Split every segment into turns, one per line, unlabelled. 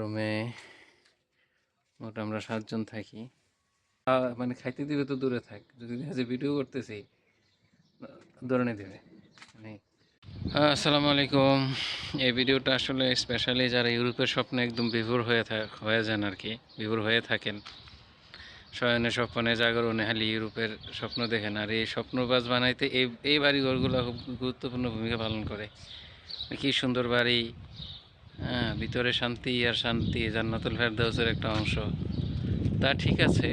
রুমে মোট আমরা সাতজন থাকি। মানে খাইতে দিবে তো দূরে থাক। যদি যায় ভিডিও করতেছি দৌড়ানি দেবে। মানে আসসালামু আলাইকুম। এই ভিডিওটা আসলে স্পেশালি যারা ইউরোপের স্বপ্নে একদম বিভোর হয়ে থাক হয়ে যান আর কি, বিভোর হয়ে থাকেন, শয়নে স্বপ্নে জাগরণে হালি ইউরোপের স্বপ্ন দেখেন। আর এই স্বপ্নবাজ বানাইতে এই এই বাড়িঘরগুলো খুব গুরুত্বপূর্ণ ভূমিকা পালন করে। কি সুন্দর বাড়ি ভিতরে শান্তি আর শান্তি, জান্নাতুল ফেরদাউসের একটা অংশ। তা ঠিক আছে,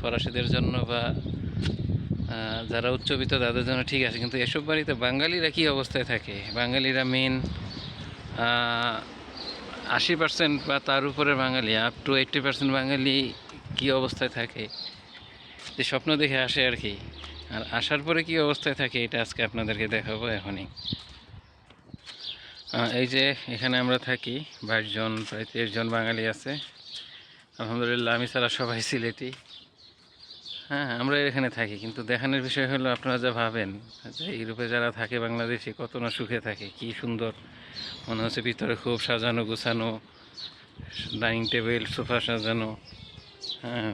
ফরাসিদের জন্য বা যারা উচ্চবিত্ত তাদের জন্য ঠিক আছে, কিন্তু এসব বাড়িতে বাঙালিরা কী অবস্থায় থাকে? বাঙালিরা মেন আশি পার্সেন্ট বা তার উপরে Bangali up to eighty percent Bangali কী অবস্থায় থাকে? যে স্বপ্ন দেখে আসে আর কি। আর আসার পরে কী অবস্থায় থাকে, এটা আজকে আপনাদেরকে দেখাবো এখনই। এই যে এখানে আমরা থাকি বাইশ জন প্রায় তেইশ জন বাঙালি আছে। আলহামদুলিল্লাহ, আমি ছাড়া সবাই সিলেটি। হ্যাঁ আমরা এখানে থাকি, কিন্তু দেখানোর বিষয় হলো আপনারা যা ভাবেন, যে ইউরোপে যারা থাকে বাংলাদেশে, কত না সুখে থাকে, কি সুন্দর। মনে হচ্ছে ভিতরে খুব সাজানো, গুছানো, ডাইনিং টেবিল, সোফা সাজানো। হ্যাঁ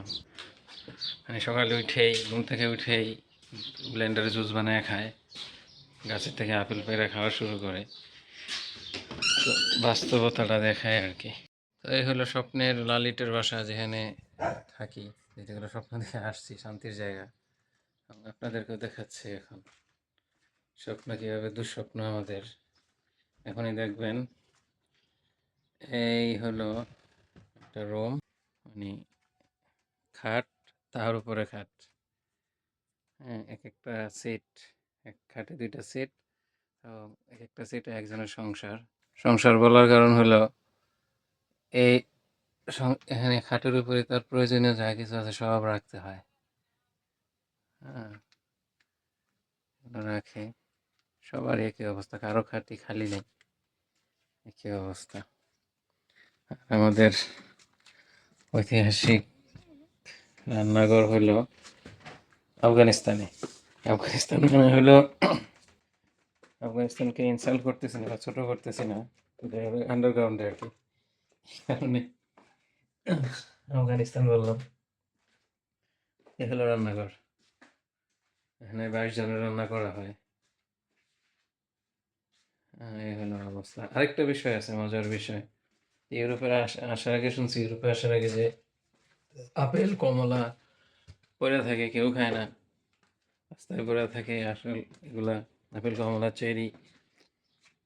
মানে সকালে উঠেই, ঘুম থেকে উঠেই, ব্লেন্ডারে জুস বানায় খায়, গাছের থেকে আপেল পেড়ে খাওয়া শুরু করে। বাস্তবতাটা দেখায় আর কি। তো এই হলো স্বপ্নের লালিটের বাসা যেখানে থাকি। যেগুলো স্বপ্ন দেখে আসছি, শান্তির জায়গা। আপনাদেরকেও দেখাচ্ছি এখন। স্বপ্ন কীভাবে দুঃস্বপ্ন আমাদের। এখনই দেখবেন। এই হলো একটা রুম। মানে খাট, তার উপরে খাট। হ্যাঁ এক একটা সেট, এক খাটে দুইটা সেট। তো এক একটা সেটে একজনের সংসার। সংসার বলার কারণ হলো, এই এখানে খাটের উপরে তার প্রয়োজনীয় যা কিছু আছে সব রাখতে হয়। হ্যাঁ। রাখে। সবারই একই অবস্থা, কারও খাটই খালি নেই। একই অবস্থা। আমাদের ঐতিহাসিক রান্নাঘর হলো আফগানিস্তানে। আফগানিস্তান মানে হলো আফগানিস্তানকে ইনসাল্ট করতেছি না বা ছোটো করতেছি না আন্ডারগ্রাউন্ডে আর কি। কারণে আফগানিস্তান বললাম। এ হলো রান্নাঘর। এখানে বাইশ জনের রান্না করা হয়। এই হলো অবস্থা। আরেকটা বিষয় আছে, মজার বিষয়। ইউরোপের আস- আসার আগে শুনছি, ইউরোপে আসার আগে যে আপেল, কমলা পড়ে থাকে, কেউ খায় না। রাস্তায় পড়ে থাকে, আসল এগুলা আপেল, কমলা, চেরি।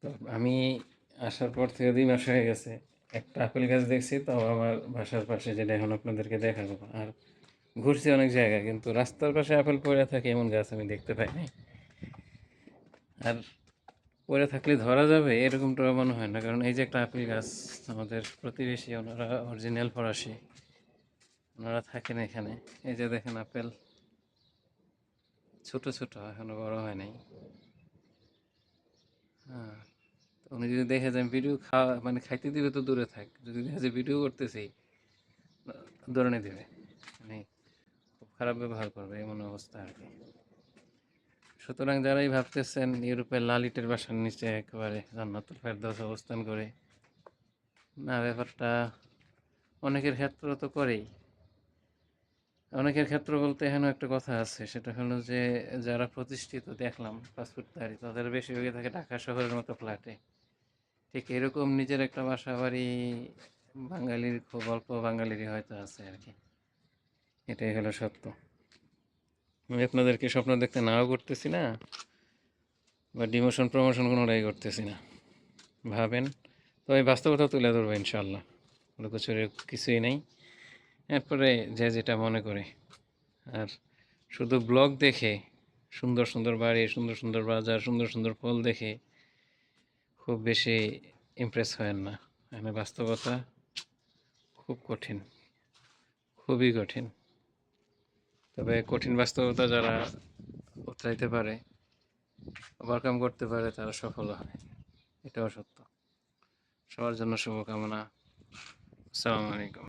তো আমি আসার পর থেকে দুই মাস হয়ে গেছে, একটা আপেল গাছ দেখছি, তাও আমার বাসার পাশে যেটা এখন আপনাদেরকে দেখাবো। আর ঘুরছি অনেক জায়গায়, কিন্তু রাস্তার পাশে আপেল পড়ে থাকে এমন গাছ আমি দেখতে পাইনি আর পড়ে থাকলে ধরা যাবে, এরকমটা মনে হয় না, কারণ এই যে একটা আপেল গাছ, আমাদের প্রতিবেশী, ওনারা অরিজিনাল ফরাসি, ওনারা থাকেন এখানে। এই যে দেখেন আপেল, ছোট ছোট, এখনও বড় হয় নাই। হ্যাঁ। উনি যদি দেখে যান ভিডিও খাওয়া মানে খাইতে দিবে তো দূরে থাক। যদি দেখা যায় ভিডিও করতেছি দৌড়ানি দেবে। মানে খুব খারাপ ব্যবহার করবে, এমন অবস্থা আর কি। সুতরাং যারাই ভাবতেছেন ইউরোপের লালিটের বাসার নিচে একেবারে জান্নাতুল ফেরদাউস অবস্থান করে, না, ব্যাপারটা অনেকের ক্ষেত্র তো করেই। অনেকের ক্ষেত্র বলতে এখানে একটা কথা আছে, সেটা হলো যে, যারা প্রতিষ্ঠিত, দেখলাম পাসপোর্টধারী তাদের বেশিরভাগই থাকে ঢাকা শহরের মতো ফ্ল্যাটে ঠিক এরকম নিজের একটা বাসা বাড়ি বাঙালির খুব অল্প বাঙালিরই হয়তো আছে আর কি। এটাই হলো সত্য। আমি আপনাদেরকে স্বপ্ন দেখতে নাও করতেছি না, বা ডিমোশন প্রমোশন কোনোটাই করতেছি না। ভাবেন তো এই বাস্তবতা তুলে ধরবো ইনশাল্লাহ কিছুই নেই। এরপরে যে যেটা মনে করে। আর শুধু ব্লগ দেখে, সুন্দর সুন্দর বাড়ি, সুন্দর সুন্দর বাজার, সুন্দর সুন্দর ফল দেখে খুব বেশি ইমপ্রেস হয় না। এখানে বাস্তবতা খুব কঠিন, খুবই কঠিন। তবে কঠিন বাস্তবতা যারা উতরাইতে পারে ওভারকাম করতে পারে, তারা সফল হয়। এটাও সত্য। সবার জন্য শুভকামনা। আসসালামু আলাইকুম।